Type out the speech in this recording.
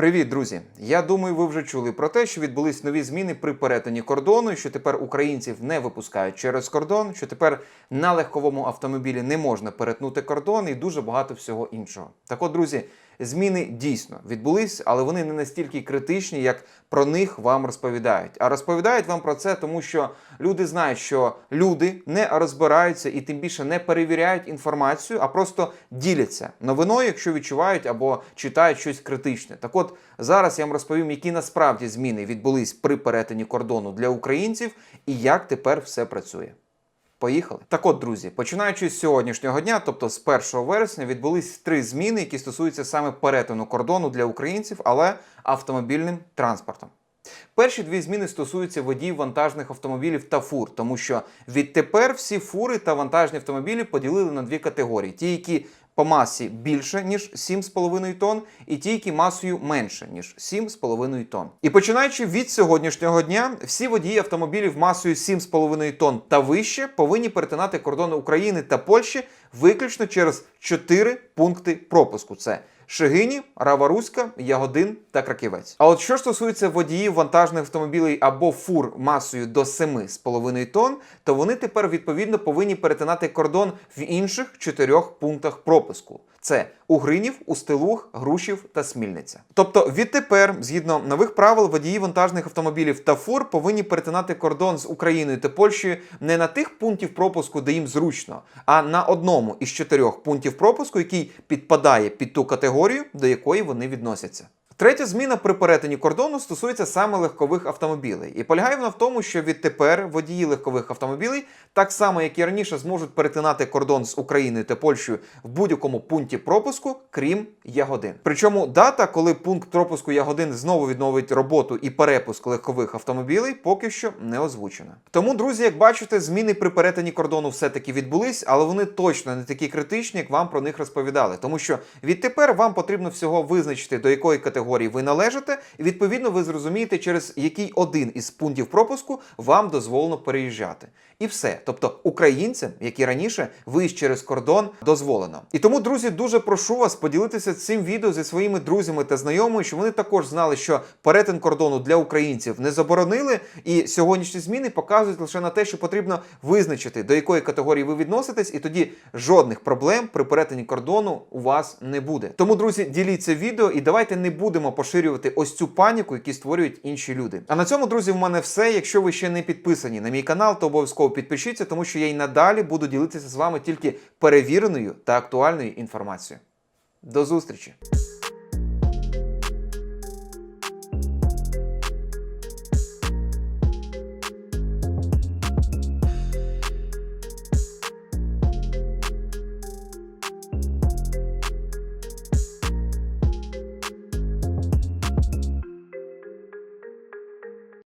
Привіт, друзі! Я думаю, ви вже чули про те, що відбулись нові зміни при перетині кордону, що тепер українців не випускають через кордон, що тепер на легковому автомобілі не можна перетнути кордон і дуже багато всього іншого. Так от, друзі, зміни дійсно відбулись, але вони не настільки критичні, як про них вам розповідають. А розповідають вам про це, тому що люди знають, що люди не розбираються і тим більше не перевіряють інформацію, а просто діляться новиною, якщо відчувають або читають щось критичне. Так от зараз я вам розповім, які насправді зміни відбулись при перетині кордону для українців і як тепер все працює. Поїхали. Так от, друзі, починаючи з сьогоднішнього дня, тобто з 1 вересня, відбулись три зміни, які стосуються саме перетину кордону для українців, але автомобільним транспортом. Перші дві зміни стосуються водіїв вантажних автомобілів та фур, тому що відтепер всі фури та вантажні автомобілі поділили на дві категорії: ті, які по масі більше ніж 7,5 тонн, і ті, які масою менше ніж 7,5 тонн. І починаючи від сьогоднішнього дня, всі водії автомобілів масою 7,5 тонн та вище повинні перетинати кордони України та Польщі виключно через 4 пункти пропуску: це Шегині, Рава-Руська, Ягодин та Краківець. А от що стосується водіїв вантажних автомобілів або фур масою до 7,5 тонн, то вони тепер відповідно повинні перетинати кордон в інших чотирьох пунктах пропуску. Це Угринів, Устилуг, Грушів та Смільниця. Тобто відтепер, згідно нових правил, водії вантажних автомобілів та фур повинні перетинати кордон з Україною та Польщею не на тих пунктів пропуску, де їм зручно, а на одному із чотирьох пунктів пропуску, який підпадає під ту категорію, до якої вони відносяться. Третя зміна при перетині кордону стосується саме легкових автомобілей. І полягає вона в тому, що відтепер водії легкових автомобілей, так само як і раніше, зможуть перетинати кордон з Україною та Польщею в будь-якому пункті пропуску, крім Ягодин. Причому дата, коли пункт пропуску Ягодин знову відновить роботу і перепуск легкових автомобілей, поки що не озвучена. Тому, друзі, як бачите, зміни при перетині кордону все-таки відбулись, але вони точно не такі критичні, як вам про них розповідали. Тому що відтепер вам потрібно всього визначити, до якої категорії ви належите, і відповідно ви зрозумієте, через який один із пунктів пропуску вам дозволено переїжджати. І все. Тобто українцям, як і раніше, виїзд через кордон дозволено. І тому, друзі, дуже прошу вас поділитися цим відео зі своїми друзями та знайомими, щоб вони також знали, що перетин кордону для українців не заборонили. І сьогоднішні зміни показують лише на те, що потрібно визначити, до якої категорії ви відноситесь, і тоді жодних проблем при перетині кордону у вас не буде. Тому, друзі, діліться відео і давайте не будемо поширювати ось цю паніку, яку створюють інші люди. А на цьому, друзі, в мене все. Якщо ви ще не підписані на мій канал, то обов'язково підпишіться, тому що я й надалі буду ділитися з вами тільки перевіреною та актуальною інформацією. До зустрічі!